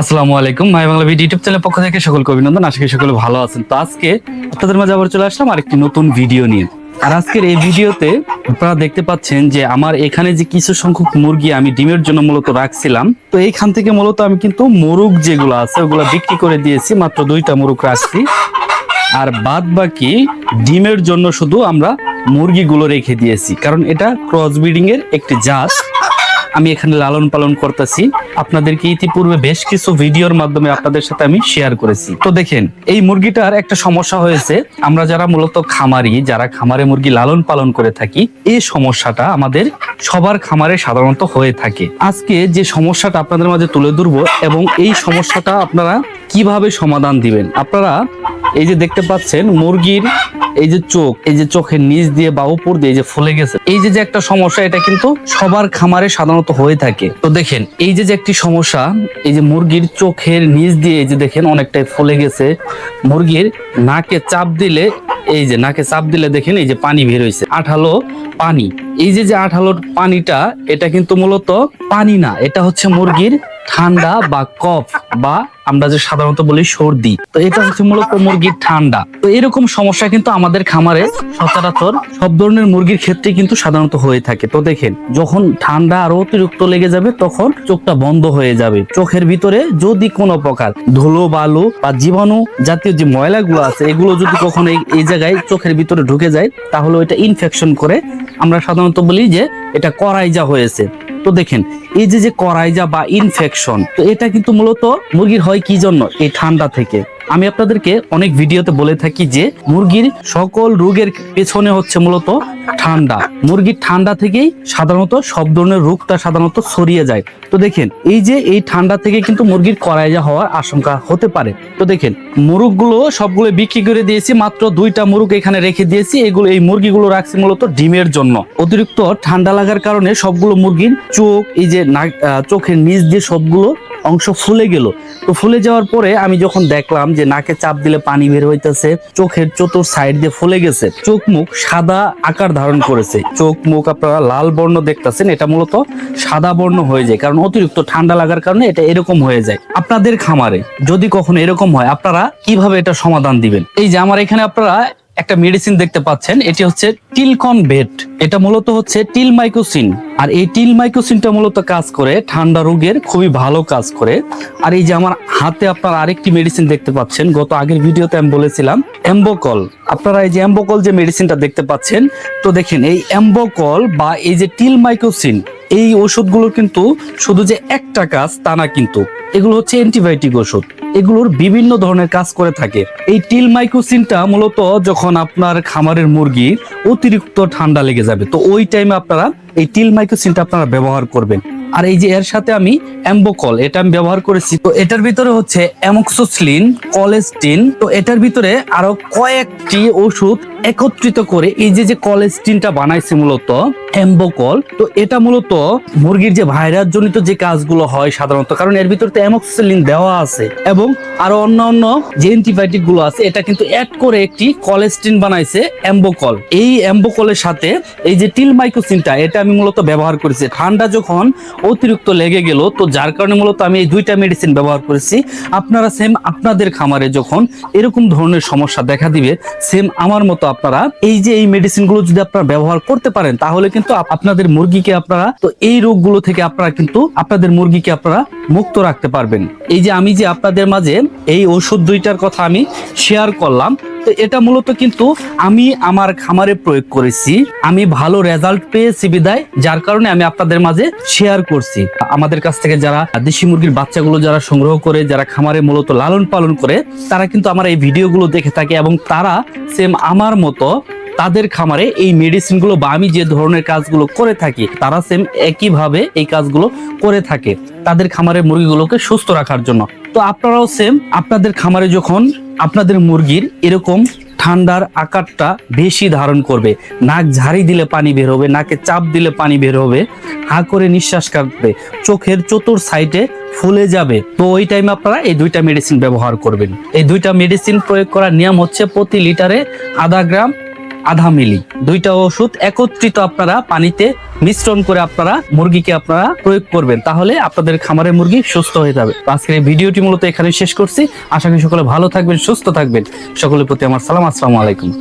আসসালামু আলাইকুম, মাই Bangla video YouTube চ্যানেলের পক্ষ থেকে সকলকে অভিনন্দন, আশা করি সকলে ভালো আছেন। তো আজকে আপনাদের মাঝে আবার চলে আসলাম আরেকটি নতুন ভিডিও নিয়ে। আর আজকের এই ভিডিওতে আপনারা দেখতে পাচ্ছেন যে আমার এখানে যে কিছু সংখ্যক মুরগি আমি ডিমের জন্য মূলত রাখছিলাম, তো এইখান থেকে মূলত আমি কিন্তু মুরগ যেগুলো আছে, ওগুলো বিক্রি করে দিয়েছি, মাত্র দুইটা মুরগ রাখছি। আর বাদ বাকি ডিমের জন্য শুধু আমরা মুরগিগুলো রেখে দিয়েছি, কারণ এটা ক্রস ব্রিডিং এর একটি জাত। আমি এখানে লালন পালন করতেছি। আপনাদেরকে ইতিপূর্বে বেশ কিছু ভিডিওর মাধ্যমে আপনাদের সাথে আমি শেয়ার করেছি। তো দেখেন, এই মুরগিটার একটা সমস্যা হয়েছে। আমরা যারা মূলত খামারি, যারা খামারে মুরগি লালন পালন করে থাকি, এই সমস্যাটা আমাদের সবার খামারে সাধারণত হয়ে থাকে। আজকে যে সমস্যাটা আপনাদের মাঝে তুলে ধরবো এবং এই সমস্যাটা আপনারা কীভাবে সমাধান দিবেন? আপনারা এই যে দেখতে পাচ্ছেন, মুরগির এই যে চোখ এই যে চোখের নিচ দিয়ে বা উপর দিয়ে যে ফুলে গেছে এই যে যে একটা সমস্যা এটা কিন্তু সবার খামারে সাধারণত হয়ে থাকে তো দেখেন এই যে যে একটি সমস্যা এই যে মুরগির চোখের নিচ দিয়ে এই যে দেখেন অনেকটাই ফুলে গেছে মুরগির নাকে চাপ দিলে এই যে নাকে চাপ দিলে দেখেন এই যে পানি বের হয়েছে আঠালো পানি এই যে যে আঠালোর পানিটা এটা কিন্তু মূলত পানি না এটা হচ্ছে মুরগির ঠান্ডা বা কফ বা আমরা যে সাধারণত বলি সর্দি, তো এটা হচ্ছে মূলত মুরগির ঠান্ডা। তো এরকম সমস্যা কিন্তু আমাদের খামারে সচরাচর সব ধরনের মুরগির ক্ষেত্রে কিন্তু সাধারণত হয়ে থাকে। তো দেখেন, যখন ঠান্ডা আরও অতিরিক্ত লেগে যাবে, তখন চোখটা বন্ধ হয়ে যাবে। চোখের ভিতরে যদি কোনো প্রকার ধুলো, বালু বা জীবাণু জাতীয় যে ময়লাগুলো আছে, এগুলো যদি কখনো এই- জায়গায় চোখের ভিতরে ঢুকে যায়, তাহলে ওইটা ইনফেকশন করে আমরা সাধারণত বলি যে এটা করাইজা হয়েছে। তো দেখেন এই যে যে করাইজা বা ইনফেকশন তো এটা কিন্তু মূলত মুরগির হয় কি জন্য? এই ঠান্ডা থেকে। আমি আপনাদেরকে অনেক ভিডিওতে বলে থাকি যে মুরগির সকল রোগের পেছনে হচ্ছে মূলত ঠান্ডা। মুরগির ঠান্ডা থেকেই সাধারণত সব ধরনের রোগটা সাধারণত ছড়িয়ে যায়। তো দেখেন, এই যে এই ঠান্ডা থেকে কিন্তু মুরগির করাইজা হওয়ার আশঙ্কা হতে পারে। তো দেখেন, মুরগগুলো সবগুলো বিক্রি করে দিয়েছি, মাত্র দুইটা মুরগ এখানে রেখে দিয়েছি। এগুলো এই মুরগিগুলো রাখছি মূলত ডিমের জন্য। অতিরিক্ত ঠান্ডা লাগার কারণে সবগুলো মুরগির চোখ, এই যে নাক- চোখের নিচ দিয়ে সবগুলো অংশ ফুলে গেল। তো ফুলে যাওয়ার পরে আমি যখন দেখলাম যে নাকে চাপ দিলে পানি বের হইতেছে, চোখের চতুর সাইড দিয়ে ফুলে গেছে। চোখ মুখ সাদা আকার ধারণ করেছে। চোখ মুখ আপনারা লাল বর্ণ দেখতেছেন, এটা মূলত সাদা বর্ণ হয়ে যায়। কারণ অতিরিক্ত ঠান্ডা লাগার কারণে এটা এরকম হয়ে যায়। আপনাদের খামারে যদি কখনো এরকম হয়, আপনারা কীভাবে এটা সমাধান দিবেন? এই যে আমার এখানে আপনারা একটা মেডিসিন দেখতে পাচ্ছেন, এটি হচ্ছে টিলকন বেট এটা মূলত হচ্ছে টিল মাইক্রোসিন আর এই টিল মাইক্রোসিনটা মূলত কাজ করে, ঠান্ডা রোগের খুবই ভালো কাজ করে। আর এই যে আমার হাতে আপনার আরেকটি মেডিসিন দেখতে পাচ্ছেন, গত আগের ভিডিওতে আমি বলেছিলাম এম্বোকল আপনারা এই যে এম্বোকল যে মেডিসিনটা দেখতে পাচ্ছেন, তো দেখেন, এই এম্বোকল বা এই যে টিল মাইক্রোসিন এই ওষুধগুলো কিন্তু শুধু যে একটা কাজ তা না কিন্তু, এগুলো হচ্ছে অ্যান্টিবায়োটিক ওষুধ এগুলোর বিভিন্ন ধরনের কাজ করে থাকে। এই টিল মাইক্রোসিনটা মূলত যখন আপনার খামারের মুরগির অতিরিক্ত ঠান্ডা লেগে যাবে, তো ওই টাইমে আপনারা এই টিল মাইক্রোসিনটা আপনারা ব্যবহার করবেন। আর এই যে এর সাথে আমি অ্যাম্বোকল, এটা আমি ব্যবহার করেছি। তো এটার ভিতরে হচ্ছে অ্যামক্সোসিলিন, কলেস্টিন। তো এটার ভিতরে আরও কয়েকটি ওষুধ একত্রিত করে এই যে যে কলেস্টিনটা বানাইছে মূলত, অ্যাম্বোকল, তো এটা মূলত মুরগির যে ভাইরাস জনিত যে কাজগুলো হয় সাধারণত, কারণ এর ভিতরে তো অ্যামক্সিলিন দেওয়া আছে এবং আরও অন্য অন্য যে অ্যান্টিবায়োটিকগুলো আছে, এটা কিন্তু অ্যাড করে একটি কলেস্টিন বানাইছে অ্যাম্বোকল এই অ্যাম্বোকলের সাথে এই যে টিল মাইক্রোসিনটা এটা আমি মূলত ব্যবহার করেছি। ঠান্ডা যখন অতিরিক্ত লেগে গেল, তো যার কারণে মূলত আমি এই দুইটা মেডিসিন ব্যবহার করেছি। আপনারা সেম আপনাদের খামারে যখন এরকম ধরনের সমস্যা দেখা দিবে সেম আমার মতো আপনারা এই যে এই মেডিসিনগুলো যদি আপনারা ব্যবহার করতে পারেন, তাহলে কিন্তু আপনাদের মুরগিকে আপনারা, তো এই রোগগুলো থেকে আপনারা কিন্তু আপনাদের মুরগিকে আপনারা মুক্ত রাখতে পারবেন। এই যে আমি যে আপনাদের মাঝে এই ওষুধ দুইটার কথা আমি শেয়ার করলাম। তো এটা মূলত কিন্তু আমি আমার খামারে প্রয়োগ করেছি। আমি ভালো রেজাল্ট পেয়েছি বিদায়, যার কারণে আমি আপনাদের মাঝে শেয়ার করছি। আমাদের কাছ থেকে যারা দেশি মুরগির বাচ্চাগুলো যারা সংগ্রহ করে, যারা খামারে মূলত লালন পালন করে, তারা কিন্তু আমার এই ভিডিওগুলো দেখে থাকে এবং তারা সেম আমার মতো তাদের খামারে এই মেডিসিনগুলো বা আমি যে ধরনের কাজগুলো করে থাকি, তারা সেম একইভাবে এই কাজগুলো করে থাকে তাদের খামারের মুরগিগুলোকে সুস্থ রাখার জন্য। তো আপনারাও সেম আপনাদের খামারে যখন আপনাদের মুরগির এরকম ঠান্ডার আকারটা বেশি ধারণ করবে, নাক ঝাড়ি দিলে পানি বের হবে, নাকে চাপ দিলে পানি বের হবে, হা করে নিঃশ্বাস কাটবে চোখের চতুর সাইডে ফুলে যাবে। তো ওই টাইমে আপনারা এই দুইটা মেডিসিন ব্যবহার করবেন। এই দুইটা মেডিসিন প্রয়োগ করার নিয়ম হচ্ছে প্রতি লিটারে আধা গ্রাম আধা মিলি। দুইটা ওষুধ একত্রিত আপনারা পানিতে মিশ্রণ করে আপনারা মুরগিকে আপনারা প্রয়োগ করবেন। তাহলে আপনাদের খামারের মুরগি সুস্থ হয়ে যাবে। আজকের এই ভিডিওটি মূলত এখানে শেষ করছি। আশা করি সকলে ভালো থাকবেন, সুস্থ থাকবেন। সকলের প্রতি আমার সালাম, আসসালামু আলাইকুম।